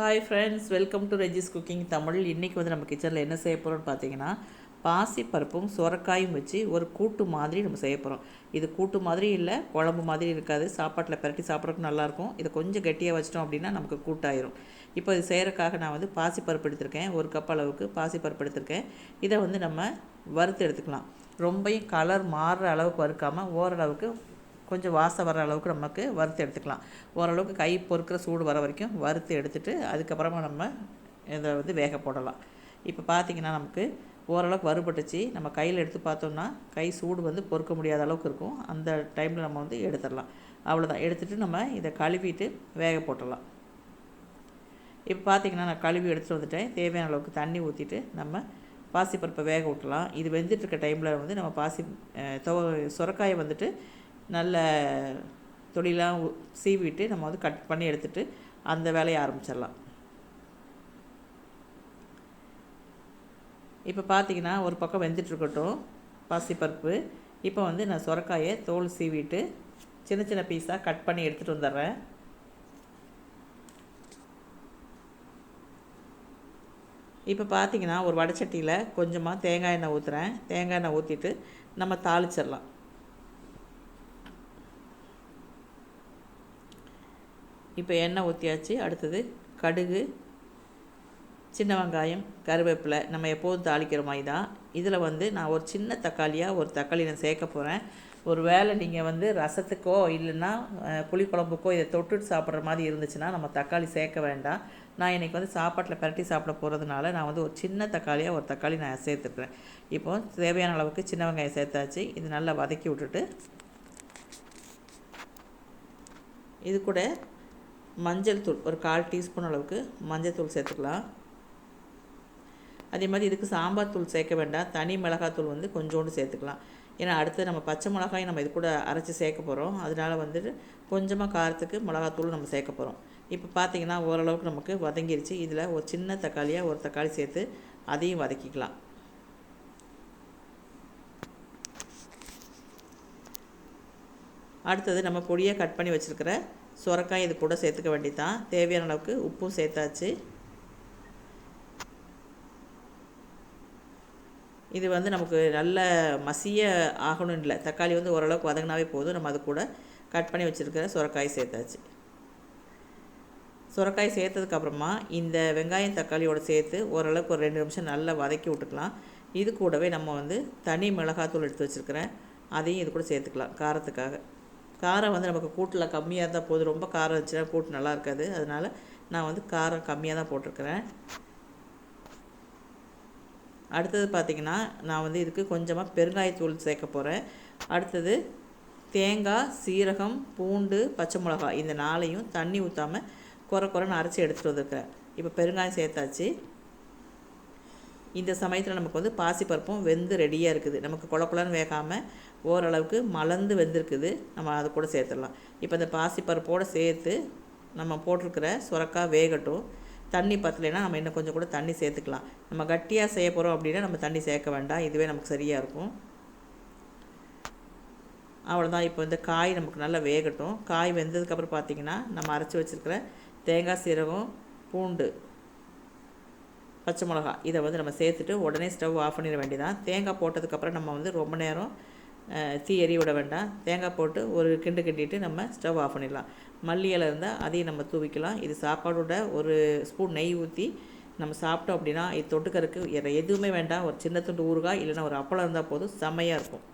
Hi friends welcome to Regi's cooking Tamil இன்றைக்கி வந்து நம்ம கிச்சனில் என்ன செய்ய போகிறோம்னு பார்த்தீங்கன்னா பாசிப்பருப்பும் சுரக்காயும் வச்சு ஒரு கூட்டு மாதிரி நம்ம செய்ய போகிறோம் இது கூட்டு மாதிரி இல்லை குழம்பு மாதிரி இருக்காது. சாப்பாட்டில் பரட்டி சாப்பிட்றதுக்கு நல்லாயிருக்கும் இதை கொஞ்சம் கெட்டியாக வச்சிட்டோம் அப்படின்னா நமக்கு கூட்டாயிரும். இப்போ இது செய்கிறக்காக நான் வந்து பாசிப்பருப்பு எடுத்திருக்கேன். ஒரு கப் அளவுக்கு பாசிப்பருப்பு எடுத்திருக்கேன். இதை வந்து நம்ம வறுத்து எடுத்துக்கலாம். ரொம்பையும் கலர் மாறுற அளவுக்கு வறுக்காமல் ஓரளவுக்கு கொஞ்சம் வாசம் வர அளவுக்கு நமக்கு வறுத்து எடுத்துக்கலாம். ஓரளவுக்கு கை பொறுக்கிற சூடு வர வரைக்கும் வறுத்து எடுத்துட்டு அதுக்கப்புறமா நம்ம இதை வந்து வேக போடலாம். இப்போ பார்த்திங்கன்னா நமக்கு ஓரளவுக்கு வறுபட்டுச்சு. நம்ம கையில் எடுத்து பார்த்தோம்னா கை சூடு வந்து பொறுக்க முடியாத அளவுக்கு இருக்கும். அந்த டைமில் நம்ம வந்து எடுத்துடலாம். அவ்வளோதான் எடுத்துகிட்டு நம்ம இதை கழுவிட்டு வேக போட்டுடலாம். இப்போ பார்த்திங்கன்னா நான் கழுவி எடுத்துகிட்டு வந்துட்டேன். தேவையான அளவுக்கு தண்ணி ஊற்றிட்டு நம்ம பாசிப்பருப்பை வேக விட்டலாம் இது வெந்துட்டுருக்க டைமில் வந்து நம்ம பாசி துவ சுரக்காயை வந்துட்டு நல்ல தொழிலாக சீவிட்டு நம்ம வந்து கட் பண்ணி எடுத்துகிட்டு அந்த வேலையை ஆரம்பிச்சிடலாம். இப்போ பார்த்தீங்கன்னா ஒரு பக்கம் வெந்துட்டுருக்கட்டும் பாசிப்பருப்பு. இப்போ வந்து நான் சுரக்காயை தோல் சீவிட்டு சின்ன சின்ன பீஸாக கட் பண்ணி எடுத்துகிட்டு வந்துடுறேன். இப்போ பார்த்தீங்கன்னா ஒரு வடச்சட்டியில் கொஞ்சமாக தேங்காய் எண்ணெய் ஊற்றுறேன் தேங்காய் எண்ணெய் ஊற்றிட்டு நம்ம தாளிச்சிடலாம். இப்போ எண்ணெய் ஊற்றியாச்சு அடுத்தது கடுகு சின்ன வெங்காயம் கருவேப்பிலை. நம்ம எப்போதும் தாளிக்கிற மாதிரி தான். இதில் வந்து நான் ஒரு சின்ன தக்காளியாக ஒரு தக்காளி நான் சேர்க்க போகிறேன் ஒரு வேளை நீங்கள் வந்து ரசத்துக்கோ இல்லைன்னா புளிக்குழம்புக்கோ இதை தொட்டுட்டு சாப்பிட்ற மாதிரி இருந்துச்சுன்னா நம்ம தக்காளி சேர்க்க வேண்டாம். நான் இன்றைக்கி வந்து சாப்பாட்டில் பரட்டி சாப்பிட போகிறதுனால நான் வந்து ஒரு சின்ன தக்காளியாக ஒரு தக்காளி நான் சேர்த்துக்கிறேன். இப்போ தேவையான அளவுக்கு சின்ன வெங்காயம் சேர்த்தாச்சு. இது நல்லா வதக்கி விட்டுட்டு இது கூட மஞ்சள் தூள் ஒரு கால் டீஸ்பூன் அளவுக்கு மஞ்சள் தூள் சேர்த்துக்கலாம். அதே மாதிரி இதுக்கு சாம்பார் தூள் சேர்க்க வேண்டாம். தனி மிளகாத்தூள் வந்து கொஞ்சோண்டு சேர்த்துக்கலாம். ஏன்னா அடுத்து நம்ம பச்சை மிளகாயும் நம்ம இது கூட அரைச்சி சேர்க்க போகிறோம் அதனால் வந்துட்டு கொஞ்சமாக காரத்துக்கு மிளகாத்தூள் நம்ம சேர்க்க போகிறோம் இப்போ பார்த்தீங்கன்னா ஓரளவுக்கு நமக்கு வதங்கிருச்சு. இதில் ஒரு சின்ன தக்காளியாக ஒரு தக்காளி சேர்த்து அதையும் வதக்கிக்கலாம். அடுத்தது நம்ம பொடியாக கட் பண்ணி வச்சுருக்கிற சுரக்காய் இது கூட சேர்த்துக்க வேண்டியதான் தேவையான அளவுக்கு உப்பும் சேர்த்தாச்சு. இது வந்து நமக்கு நல்ல மசிய ஆகணும் இல்லை. தக்காளி வந்து ஓரளவுக்கு வதங்கினாவே போதும். நம்ம அது கூட கட் பண்ணி வச்சுருக்கிற சுரக்காய் சேர்த்தாச்சு. சுரக்காய் சேர்த்ததுக்கப்புறமா இந்த வெங்காயம் தக்காளியோடு சேர்த்து ஓரளவுக்கு ஒரு ரெண்டு நிமிஷம் நல்லா வதக்கி விட்டுக்கலாம். இது கூடவே நம்ம வந்து தனி மிளகாத்தூள் எடுத்து வச்சுருக்கிறேன். அதையும் இது கூட சேர்த்துக்கலாம். காரத்துக்காக. காரம் வந்து நமக்கு கூட்டில் கம்மியாக இருந்தால் போதும். ரொம்ப காரம் இருந்துச்சுன்னா கூட்டு நல்லா இருக்காது. அதனால் நான் வந்து காரம் கம்மியாக தான் போட்டிருக்கிறேன். அடுத்தது பார்த்திங்கன்னா நான் வந்து இதுக்கு கொஞ்சமாக பெருங்காயத்தூள் சேர்க்க போகிறேன் அடுத்தது தேங்காய் சீரகம் பூண்டு பச்சை மிளகாய் இந்த நாளையும் தண்ணி ஊற்றாமல் குறை குறைன்னு அரைச்சி எடுத்துகிட்டு வந்துருக்கிறேன். இப்போ பெருங்காயம் சேர்த்தாச்சு. இந்த சமயத்தில் நமக்கு வந்து பாசிப்பருப்பும் வெந்து ரெடியாக இருக்குது. நமக்கு குழ வேகாமல் ஓரளவுக்கு மலர்ந்து வெந்திருக்குது. நம்ம அதை கூட சேர்த்துடலாம். இப்போ இந்த பாசிப்பருப்போடு சேர்த்து நம்ம போட்டிருக்கிற சுரக்காய் வேகட்டும். தண்ணி பத்தலைன்னா நம்ம இன்னும் கொஞ்சம் கூட தண்ணி சேர்த்துக்கலாம். நம்ம கட்டியாக செய்ய போகிறோம் அப்படின்னா நம்ம தண்ணி சேர்க்க வேண்டாம். இதுவே நமக்கு சரியாக இருக்கும். அவ்வளோதான் இப்போ இந்த காய் நமக்கு நல்லா வேகட்டும். காய் வெந்ததுக்கப்புறம் பார்த்திங்கன்னா நம்ம அரைச்சி வச்சுருக்கிற தேங்காய் சீரகம் பூண்டு பச்சை மிளகா. இதை வந்து நம்ம சேர்த்துட்டு உடனே ஸ்டவ் ஆஃப் பண்ணிட வேண்டியதான் தேங்காய் போட்டதுக்கப்புறம் நம்ம வந்து ரொம்ப நேரம் தீ எரிய விட வேண்டாம். தேங்காய் போட்டு ஒரு கிண்டு கிண்டிட்டு நம்ம ஸ்டவ் ஆஃப் பண்ணிடலாம். மல்லி இலை இருந்தால் அதையும் நம்ம தூவிக்கலாம். இது சாப்பாடோட ஒரு ஸ்பூன் நெய் ஊற்றி நம்ம சாப்பிட்டோம் அப்படின்னா இது தொட்டுக்கறக்கு எதுவுமே வேண்டாம். ஒரு சின்ன துண்டு ஊறுகாய் இல்லைன்னா ஒரு அப்பளம் இருந்தால் போதும். செம்மையாக இருக்கும்.